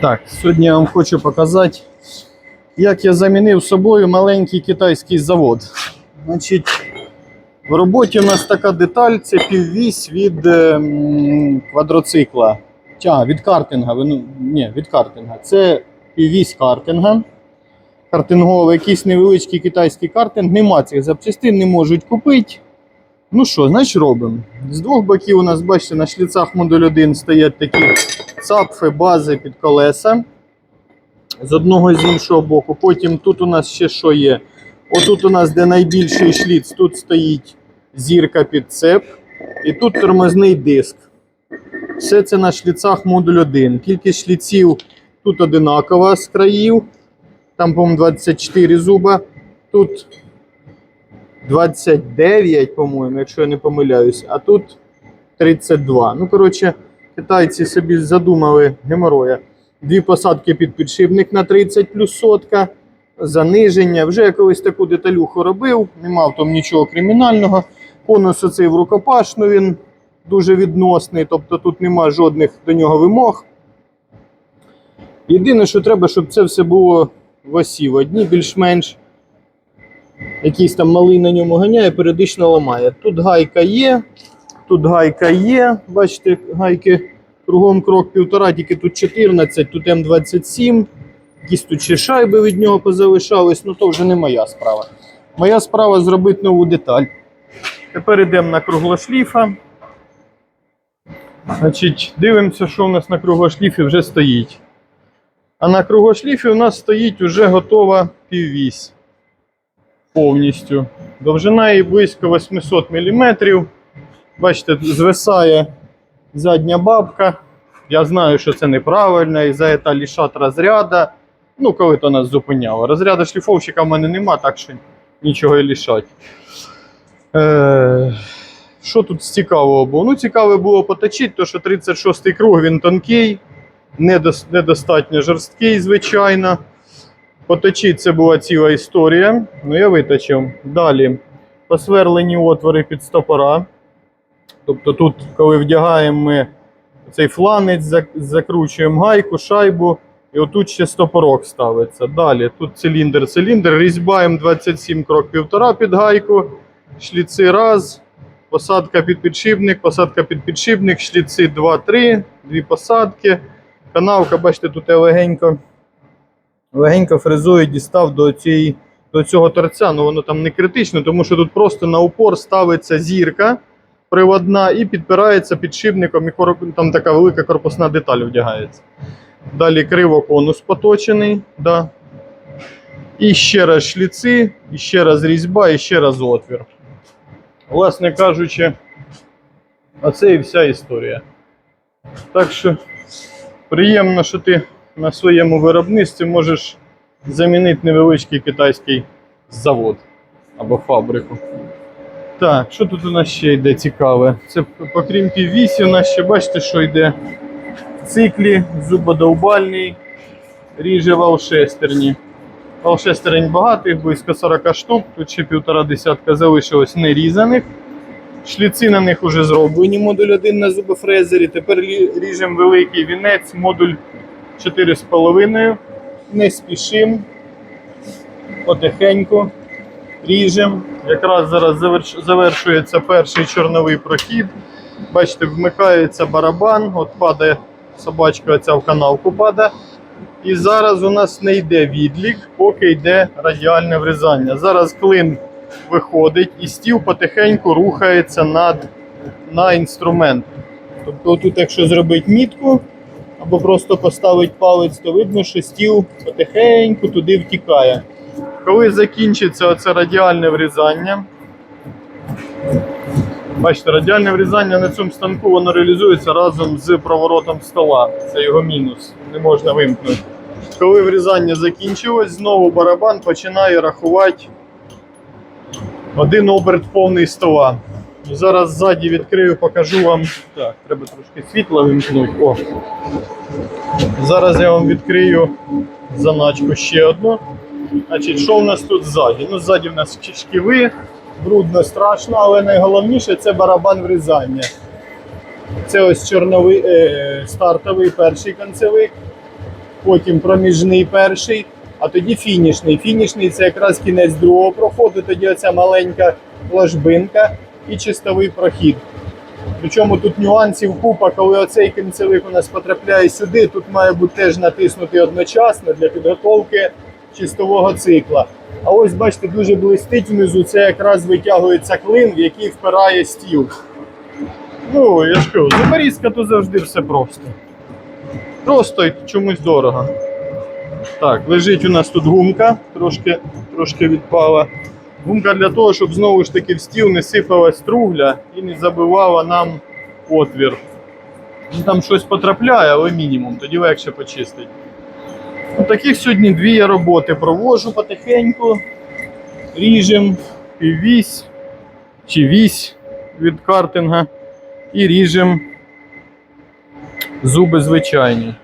Так, сьогодні я вам хочу показати, як я замінив собою маленький китайський завод. Значить, в роботі у нас така деталь це піввісь від е, квадроцикла. Тя, від картинга. Ну, ні, від картинга. Це піввісь картинга. Картинговий, якийсь невеличкий китайський картинг. Нема цих запчастин, не можуть купити. Ну що, значить робимо. З двох боків у нас, бачите, на шліцах модуль 1 стоять такі цапфи, бази під колеса. З одного і з іншого боку. Потім тут у нас ще що є. Отут у нас, де найбільший шліц, тут стоїть зірка під цеп. І тут тормозний диск. Все це на шліцах модуль 1. Кількість шліців тут одинакова з країв. Там, по-моєму, 24 зуба. Тут 29, по-моєму, якщо я не помиляюсь, а тут 32. Ну, коротше, китайці собі задумали геморроя. Дві посадки під підшипник на 30 плюс сотка, заниження. Вже я колись таку деталюху робив, не мав там нічого кримінального. Конус оцей в рукопашну він дуже відносний, тобто тут нема жодних до нього вимог. Єдине, що треба, щоб це все було в осі. В одні більш-менш якийсь там малий на ньому ганяє, періодично ламає. Тут гайка є, тут гайка є. Бачите, гайки кругом крок півтора, тільки тут 14, тут М27. Якісь тут ще шайби від нього позалишались, ну то вже не моя справа. Моя справа зробити нову деталь. Тепер йдемо на круглошліфа. Значить, дивимося, що у нас на круглошліфі вже стоїть. А на круглошліфі у нас стоїть вже готова піввісь повністю. Довжина її близько 800 мм. Бачите, звисає задня бабка. Я знаю, що це неправильно, і за це лишать розряда. Ну, коли то нас зупиняло. Розряду шліфовщика в мене нема, так що нічого і лишать. Е, що тут з цікавого було? Ну, цікаве було поточити, то що 36-й круг він тонкий, недостатньо жорсткий, звичайно. Поточити це була ціла історія. Ну, я виточив. Далі посверлені отвори під стопора. Тобто тут, коли вдягаємо ми цей фланець, закручуємо гайку, шайбу, і отут ще стопорок ставиться. Далі тут циліндр, циліндр, різьба М27 крок півтора під гайку, шліци раз, посадка під підшипник, посадка під підшипник, шліци 2-3, дві посадки. Канавка, бачите, тут легенько, легенько фрезою дістав до, цієї, до цього торця. Ну воно там не критично, тому що тут просто на упор ставиться зірка приводна і підпирається підшипником, і корп- там така велика корпусна деталь вдягається. Далі кривоконус поточений. Да. І ще раз шліци, і ще раз різьба, і ще раз отвір. Власне кажучи, оце і вся історія. Так що приємно, що ти на своєму виробництві можеш замінити невеличкий китайський завод або фабрику. Так, що тут у нас ще йде цікаве? Це окрім піввісі, у нас ще бачите, що йде циклі, зубодовбальний, ріже валшестерні. Валшестерень багато, їх близько 40 штук, тут ще півтора десятка залишилось нерізаних. Шліци на них вже зроблені, модуль 1 на зубофрезері. Тепер ріжемо великий вінець, модуль 4,5. Не спішимо. Потихеньку ріжемо. Якраз зараз завершується перший чорновий прохід. Бачите, вмикається барабан, от падає собачка оця в канавку падає. І зараз у нас не йде відлік, поки йде радіальне врізання. Зараз клин виходить і стіл потихеньку рухається над, на інструмент. Тобто тут, якщо зробити мітку або просто поставити палець, то видно, що стіл потихеньку туди втікає. Коли закінчиться оце радіальне врізання, бачите, радіальне врізання на цьому станку воно реалізується разом з проворотом стола. Це його мінус, не можна вимкнути. Коли врізання закінчилось, знову барабан починає рахувати один оберт повний стола. Зараз ззаді відкрию, покажу вам. Так, треба трошки світла вимкнути. О. Зараз я вам відкрию заначку ще одну. Значить, що в нас тут ззаді? Ну, ззаді в нас шківи, брудно, страшно, але найголовніше це барабан врізання. Це ось чорновий е, стартовий перший концевик, потім проміжний перший, а тоді фінішний. Фінішний це якраз кінець другого проходу, тоді оця маленька ложбинка і чистовий прохід. Причому тут нюансів купа, коли оцей кінцевик у нас потрапляє сюди, тут має бути теж натиснутий одночасно для підготовки чистового цикла. А ось бачите, дуже блистить внизу, це якраз витягується клин, в який впирає стіл. Ну, я ж кажу, Запорізька то завжди все просто. Просто й чомусь дорого. Так, лежить у нас тут гумка, трошки, трошки відпала. Гумка для того, щоб знову ж таки в стіл не сипалась стругля і не забивала нам отвір. Ну, Там щось потрапляє, але мінімум, тоді легше почистити. Ну, таких сьогодні дві я роботи провожу потихеньку. Ріжем піввісь чи вісь від картинга і ріжем зуби звичайні.